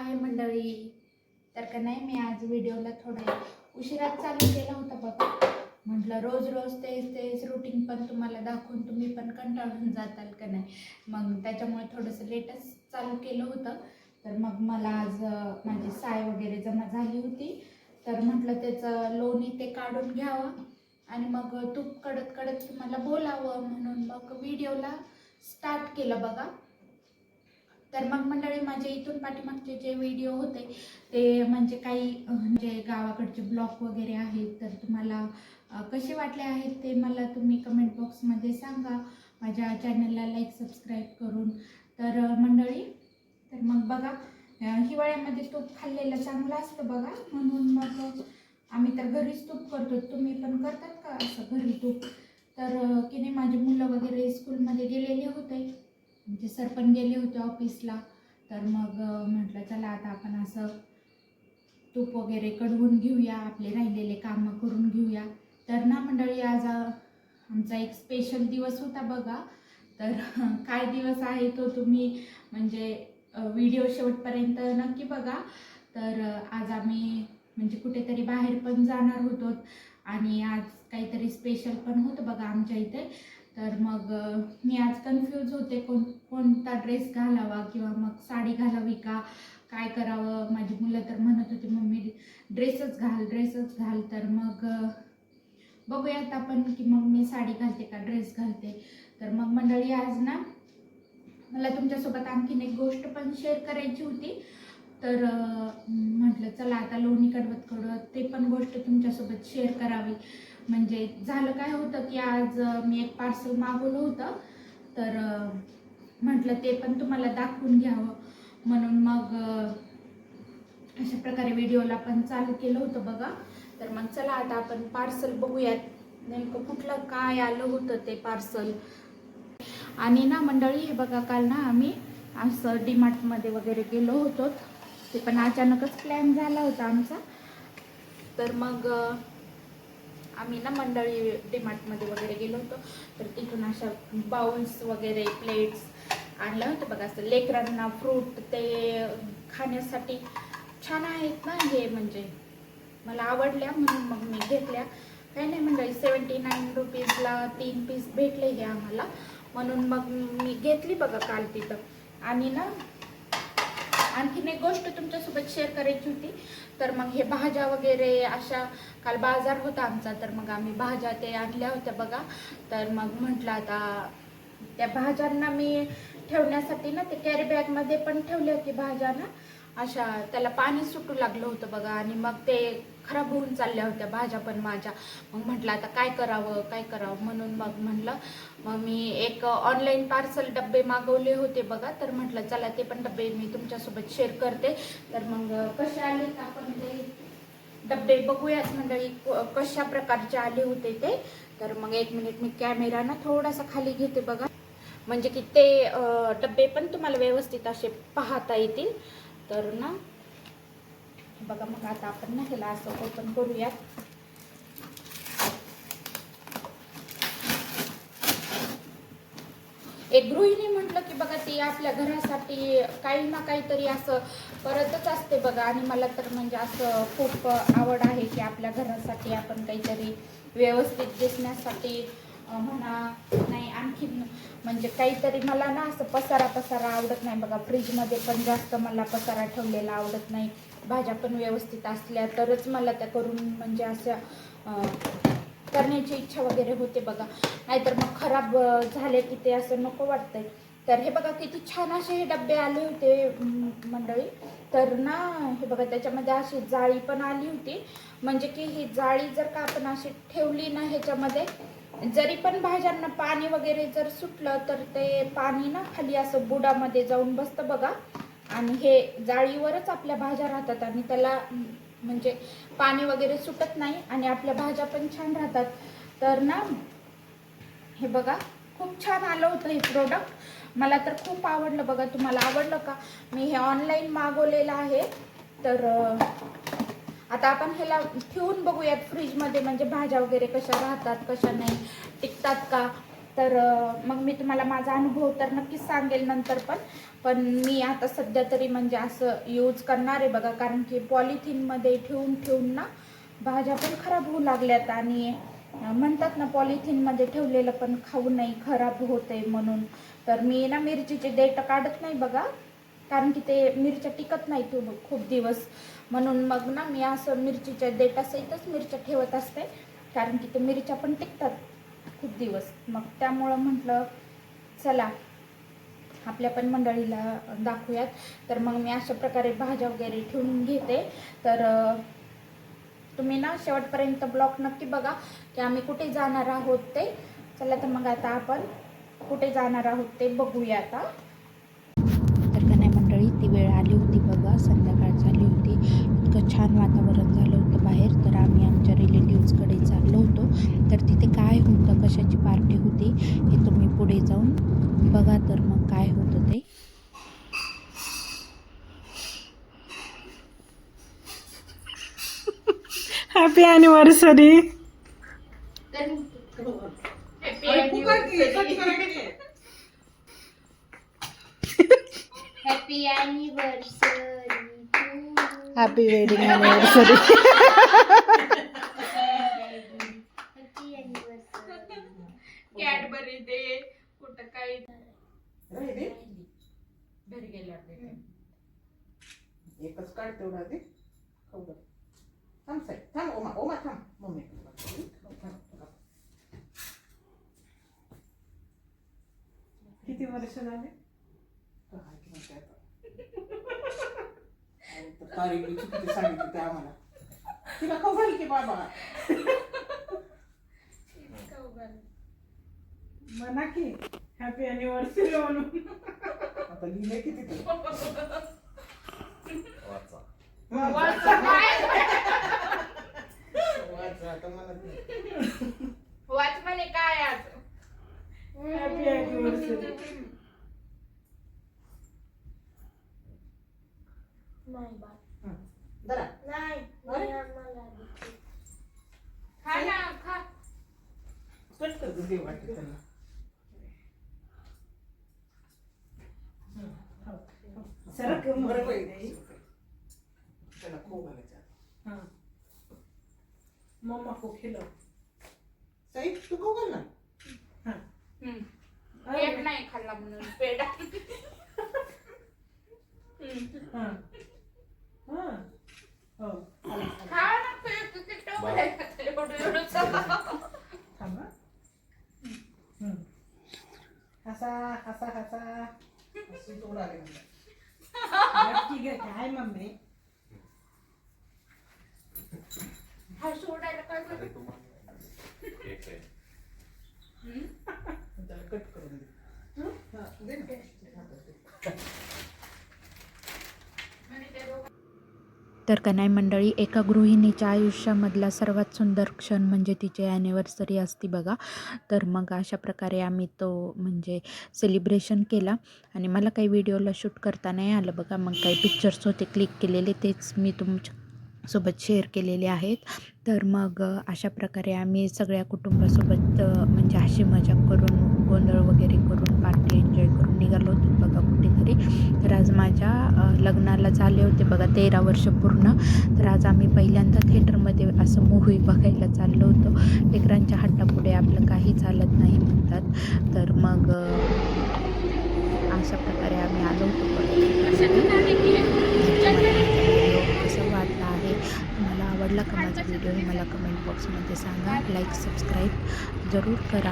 हाय मंडळी. तर का नाही मी आज व्हिडिओला थोडं उशिरात चालू केला होता बघा. म्हटलं रोज रोज तेच तेच रुटीन पण तुम्हाला दाखवून तुम्ही पण कंटाळून जाताल का नाही. मग त्याच्यामुळे थोडंसं लेटच चालू केलं होतं. तर मग मला आज माझी साय वगैरे जमा झाली होती. तर म्हटलं त्याचं लोणी ते काढून घ्यावं. आणि मग तूप कडत कडत तुम्हाला बोलावं म्हणून मग व्हिडिओला स्टार्ट केलं बघा. तर मग मंडळी माझे इथून पाठीमागचे जे व्हिडिओ होते ते म्हणजे काही म्हणजे गावाकडचे ब्लॉग वगैरे आहेत तर तुम्हाला कसे वाटले आहेत ते मला तुम्ही कमेंट बॉक्समध्ये सांगा. माझ्या चॅनलला लाईक सबस्क्राईब करून. तर मंडळी तर मग बघा हिवाळ्यामध्ये तूप खाल्लेलं चांगलं असतं बघा. म्हणून मग आम्ही तर घरीच तूप करतो. तुम्ही पण करतात का असं घरी तूप? तर की नाही माझी मुलं वगैरे स्कूलमध्ये गेलेले होते. म्हणजे सर पण गेले होते ऑफिसला तर मग म्हटलं चला आता आपण असं तूप वगैरे कडवून घेऊया आपले राहिलेले कामं करून घेऊया. तर ना मंडळी आज आमचा एक स्पेशल दिवस होता बघा. तर काय दिवस आहे तो तुम्ही म्हणजे व्हिडिओ शेवटपर्यंत नक्की बघा. तर आज आम्ही म्हणजे कुठेतरी बाहेर पण जाणार होतो. आणि आज काहीतरी स्पेशल पण होतं बघा आमच्या इथे. तर मग मी आज कन्फ्यूज होते कोण कोणता ड्रेस घालावा किंवा मग साडी घालावी का? काय करावं? माझी मुलं तर म्हणत होती मम्मी ड्रेसच घाल ड्रेसच घाल. तर मग बघूयात आपण की मग मी साडी घालते का ड्रेस घालते. तर मग मंडळी आज ना मला तुमच्यासोबत आणखीन एक गोष्ट पण शेअर करायची होती. तर म्हटलं चला आता लोणी कडवत कडवत ते पण गोष्ट तुमच्यासोबत शेअर करावी. म्हणजे झालं काय होतं की आज मी एक पार्सल मागवलं होतं. तर म्हटलं ते पण तुम्हाला दाखवून घ्यावं. म्हणून मग अशा प्रकारे व्हिडिओला पण चालू केलं होतं बघा. तर मग चला आता आपण पार्सल बघूयात. नेमकं कुठलं काय आलं होतं ते पार्सल आणि ना मंडळी हे बघा काल ना आम्ही असं डीमार्टमध्ये वगैरे गेलो होतो. ते पण अचानकच प्लॅन झाला होता आमचा. तर मग आम्ही ना मंडळी डीमार्टमध्ये वगैरे गेलो होतो. तर तिथून अशा बाउल्स वगैरे प्लेट्स आणलं होतं. बघा असं लेकरांना फ्रूट ते खाण्यासाठी छान आहेत ना हे म्हणजे. मला आवडल्या म्हणून मग मी घेतल्या. काही नाही मंडळी सेवन्टी नाईन रुपीजला तीन पीस भेटले हे आम्हाला. म्हणून मग मी घेतली बघा काल तिथं. आणि ना आणखीन एक गोष्ट तुमच्यासोबत शेअर करायची होती. तर मग हे भाज्या वगैरे अशा काल बाजार होता आमचा तर मग आम्ही भाज्या ते आणल्या होत्या बघा. तर मग म्हटलं आता त्या भाज्यांना मी ठेवण्यासाठी ना ते कॅरी बॅगमध्ये पण ठेवल्या होती भाज्या ना. अशा त्याला पाणी सुटू लागलं होतं बघा आणि मग ते खराब होऊन चालल्या होत्या भाज्या पण माझ्या. मग म्हटलं आता काय करावं काय करावं? म्हणून मग म्हटलं मग मी एक ऑनलाईन पार्सल डब्बे मागवले होते बघा. तर म्हटलं चला ते पण डब्बे मी तुमच्यासोबत शेअर करते. तर मग कसे आले आपण ते डब्बे बघूयात मंडळी कशा प्रकारचे आले होते ते. तर मग एक मिनिट मी कॅमेरा ना थोडासा खाली घेते बघा. म्हणजे की ते डब्बे पण तुम्हाला व्यवस्थित असे पाहता येतील. तर ना बघा मग आता आपण ना ह्याला असं ओपन करूयात. एक गृहिणी म्हटलं की बघा ती आपल्या घरासाठी काही ना काहीतरी असं करतच असते बघा. आणि मला तर म्हणजे असं खूप आवड आहे की आपल्या घरासाठी आपण काहीतरी व्यवस्थित दिसण्यासाठी म्हणा नाही आणखीन म्हणजे काहीतरी मला ना असं पसारा पसारा आवडत नाही. बघा फ्रीजमध्ये पण जास्त मला पसारा ठेवलेला आवडत नाही. भाज्या पण व्यवस्थित असल्या तरच मला त्या करून म्हणजे असं करण्याची इच्छा वगैरे होते बघा. नाहीतर मग खराब झाले की ते असं नको वाटतंय. तर हे बघा किती छान असे हे डबे आले होते मंडळी. तर ना हे बघा त्याच्यामध्ये अशी जाळी पण आली होती. म्हणजे की ही जाळी जर का आपण अशी ठेवली ना ह्याच्यामध्ये जरी पण भाज्यांना पाणी वगैरे जर सुटलं तर ते पाणी ना खाली असं बुडामध्ये जाऊन बसतं बघा. आणि हे जाळीवरच आपल्या भाज्या राहतात आणि त्याला म्हणजे पाणी वगैरे सुटत नाही आणि आपल्या भाज्या पण छान राहतात. तर ना हे बघा खूप छान आलं होतं हे प्रोडक्ट मला तर खूप आवडलं बघा. तुम्हाला आवडलं का? मी हे ऑनलाईन मागवलेलं आहे. तर आता आपण ह्याला ठेवून बघूयात फ्रीजमध्ये म्हणजे भाज्या वगैरे कशा राहतात कशा नाही टिकतात का? तर मग मी तुम्हाला माझा अनुभव तर नक्कीच सांगेल नंतर पण. पण मी आता सध्या तरी म्हणजे असं यूज करणार आहे बघा कारण की पॉलिथिनमध्ये ठेवून ठेवून ना भाज्या पण खराब होऊ लागल्यात आणि म्हणतात ना पॉलिथिनमध्ये ठेवलेलं पण खाऊ नाही खराब होते म्हणून. तर मी ना मिरचीचे देठ काढत नाही बघा कारण की ते मिरच्या टिकत नाही तू खूप दिवस. म्हणून मग ना मी असं मिरचीच्या देठासहितच मिरच्या ठेवत असते. कारण की ते मिरच्या पण टिकतात खूप दिवस. मग त्यामुळं म्हटलं चला आपल्या पण मंडळीला दाखवूयात. तर मग मी अशा प्रकारे भाज्या वगैरे ठेवून घेते. तर तुम्ही ना शेवटपर्यंत ब्लॉग नक्की बघा की आम्ही कुठे जाणार आहोत ते. चला तर मग आता आपण कुठे जाणार आहोत ते बघूया आता. तर का नाही मंडळी ती वेळ आली होती बघा संध्याकाळ. छान वातावरण झालं होतं बाहेर तर आम्ही आमच्या रिलेटिव्सकडे चाललो होतो. तर तिथे काय होतं कशाची पार्टी होती हे तुम्ही पुढे जाऊन बघा तर मग काय होतं ते. Happy anniversary happy anniversary happy wedding anniversary Cadbury दे कुठं काही घरी गेल्यावर एकच काढ तेवढा दे खाऊ. थांब साई थांब ओमा ओमा थांब. मम्मी. किती वर्ष झाले? तारीख बी चुकीची सांगितली ते आम्हाला. तिला घाल की बाबा. म्हणा की हॅपी अॅनिव्हर्सरी म्हणून. आता लिहिले किती ते वाचा. आता मला दे. वाच म्हणे काय आज? हॅपी अॅनिव्हर्सरी हं. जरा खा ना खा. कर गं, दे वाटतं त्यांना सरक बरं बाई. त्याला खाऊ घालायचं आता. मम्मा को खिलो साई तू खाऊ घाल ना. केक नाही खाल्ला म्हणून पेढा हां. हां हो खा ना केक किती ठेवलंय एवढं एवढंच. थांब हं. हं. हसा हसा हसा हसून तोंड काय मम्मी हा सोडायला काय करू? त्याला कट करून दे हं, दे ना. हातात दे. म्हणे ते दोघं तर का नाही मंडळी एका गृहिणीच्या आयुष्यामधला सर्वात सुंदर क्षण म्हणजे तिची ॲनिव्हर्सरी असती बघा. तर मग अशा प्रकारे आम्ही तो म्हणजे सेलिब्रेशन केला. आणि मला काही व्हिडिओला शूट करता नाही आलं बघा. मग काही पिक्चर्स होते क्लिक केलेले तेच मी तुमच्यासोबत शेअर केलेले आहेत. तर मग अशा प्रकारे आम्ही सगळ्या कुटुंबासोबत म्हणजे हशी मजाक करून गोंधळ वगैरे करून पार्टी एन्जॉय करून निघालो होतो बघा. घरी तर आज माझ्या लग्नाला झाले होते बघा तेरा वर्ष पूर्ण. तर आज आम्ही पहिल्यांदा थिएटरमध्ये असं मूव्ही बघायला चाललो होतो. लेकरांच्या हट्टापुढे आपलं काही चालत नाही म्हणतात. तर मग अशा प्रकारे आम्ही आलो होतो परत. आहे तुम्हाला आवडला का माझा व्हिडिओ हे मला कमेंट बॉक्समध्ये सांगा. लाईक सबस्क्राईब जरूर करा.